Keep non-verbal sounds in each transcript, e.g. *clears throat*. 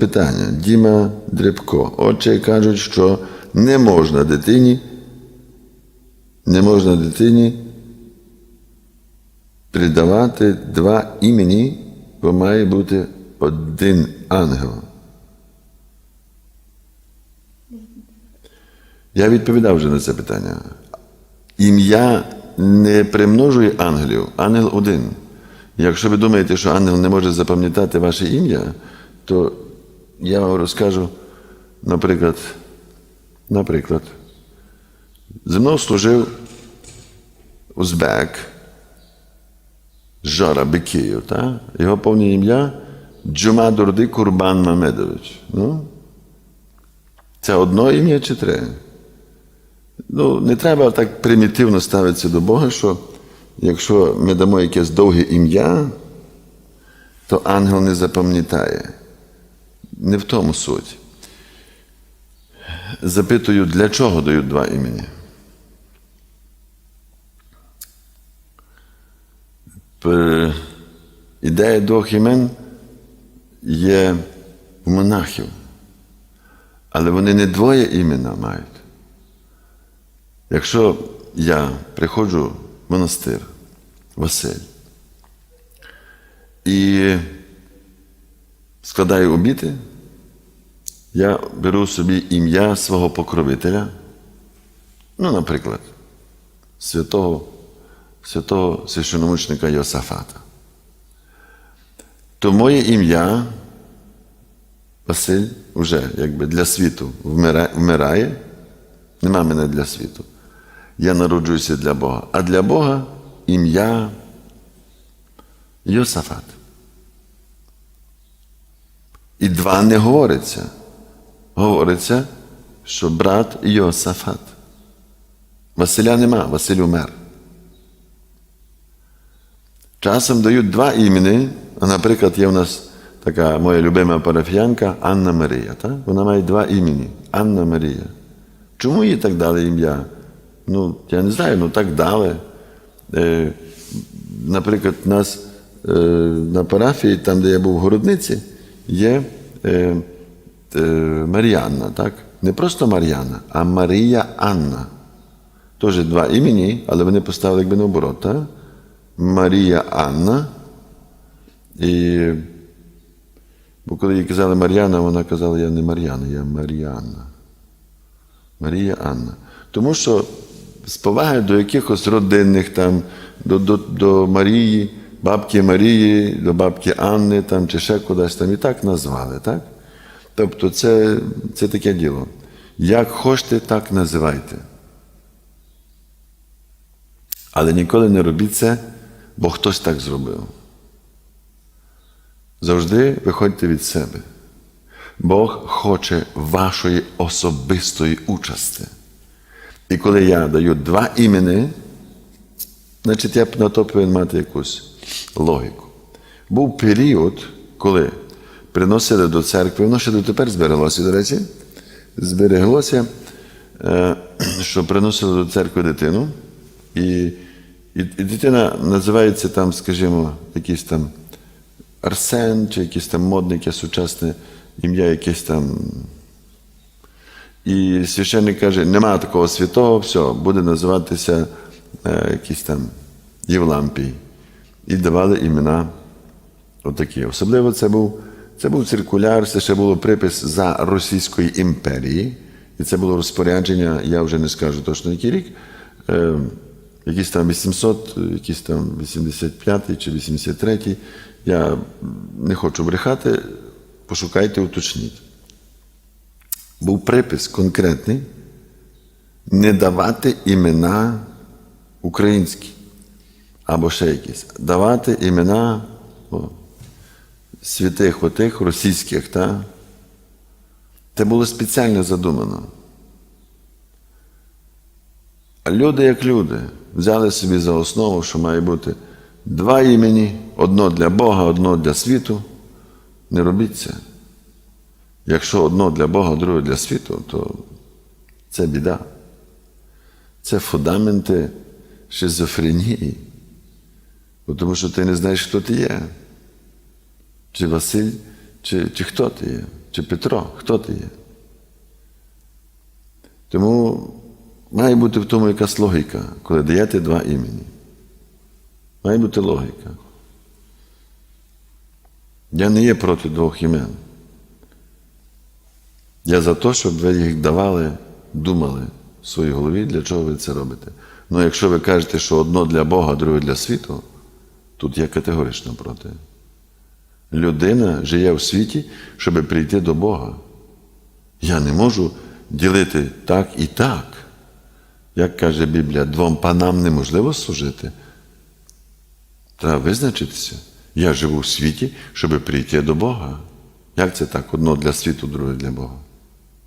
Питання Діма Дребко. Отче кажуть, що не можна дитині, не можна дитині придавати два імені, бо має бути один ангел. Я відповідав вже на це питання. Ім'я не примножує ангелів, ангел один. Якщо ви думаєте, що ангел не може запам'ятати ваше ім'я, то я вам розкажу, наприклад, наприклад, зі мною служив узбек Жора Бекіїв, та? його повне ім'я Джума Дурди Курбан Мамедович. Ну, це одно ім'я чи три? Ну, не треба так примітивно ставитися до Бога, що якщо ми дамо якесь довге ім'я, то ангел не запам'ятає. Не в тому суть. Запитую, для чого дають два імені? Ідея двох імен є в монахів, але вони не двоє імена мають. Якщо я приходжу в монастир, Василь, і складаю обіти, я беру собі ім'я свого покровителя, ну, наприклад, святого, святого священомучника Йосафата. То моє ім'я Василь вже якби для світу вмирає. Нема мене для світу. Я народжуюся для Бога. А для Бога ім'я Йосафат. І два не говориться. Говориться, що брат Йосафат. Василя нема, Василь умер. Часом дають два імені, наприклад, є у нас така моя любима парафіянка Анна Марія. Так? Вона має два імені Анна Марія. Чому їй так дали ім'я? Ну, я не знаю, ну так дали. Е, наприклад, у нас е, на парафії, там, де я був в городниці, є е, е, Мар'янна, так? Не просто Мар'яна, а Марія Анна. Теж два імені, але вони поставили якби наоборот. Так? Марія Анна. І бо коли їй казали Мар'яна, вона казала, я не Мар'яна, я Мар'яна. Марія Анна. Тому що з поваги до якихось родинних там, до, до, до Марії, бабки Марії, до бабки Анни там, чи ще кудись там і так назвали. так? Тобто це, це таке діло. Як хочете, так називайте. Але ніколи не робіть це, бо хтось так зробив. Завжди виходьте від себе. Бог хоче вашої особистої участі. І коли я даю два імені, значить я на то повинен мати якусь логіку. Був період, коли приносили до церкви, воно ще дотепер збереглося, до речі, збереглося, е, *clears throat* що приносили до церкви дитину, і, і, дитина називається там, скажімо, якийсь там Арсен, чи якийсь там модне, яке сучасне ім'я якесь там. І священник каже, нема такого святого, все, буде називатися е, якийсь там Євлампій. І давали імена отакі. Особливо це був, це був циркуляр, це ще було припис за Російської імперії. І це було розпорядження, я вже не скажу точно який рік, е, якийсь там 800, якийсь там 85 чи 83. Я не хочу брехати, пошукайте, уточніть. Був припис конкретний не давати імена українські або ще якісь, давати імена о, святих отих російських. Та? Це було спеціально задумано. А люди, як люди, взяли собі за основу, що має бути два імені, одно для Бога, одно для світу. Не робіть це. Якщо одно для Бога, друге для світу, то це біда. Це фундаменти шизофренії. Бо Тому що ти не знаєш, хто ти є. Чи Василь, чи, чи хто ти є. Чи Петро? Хто ти є? Тому має бути в тому якась логіка, коли даєте два імені. Має бути логіка. Я не є проти двох імен. Я за те, щоб ви їх давали, думали в своїй голові, для чого ви це робите. Ну, якщо ви кажете, що одно для Бога, друге для світу, тут я категорично проти. Людина живе в світі, щоб прийти до Бога. Я не можу ділити так і так. Як каже Біблія, двом панам неможливо служити. Треба визначитися. Я живу в світі, щоб прийти до Бога. Як це так? Одно для світу, друге для Бога.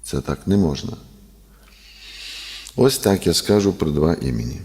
Це так не можна. Ось так я скажу про два імені.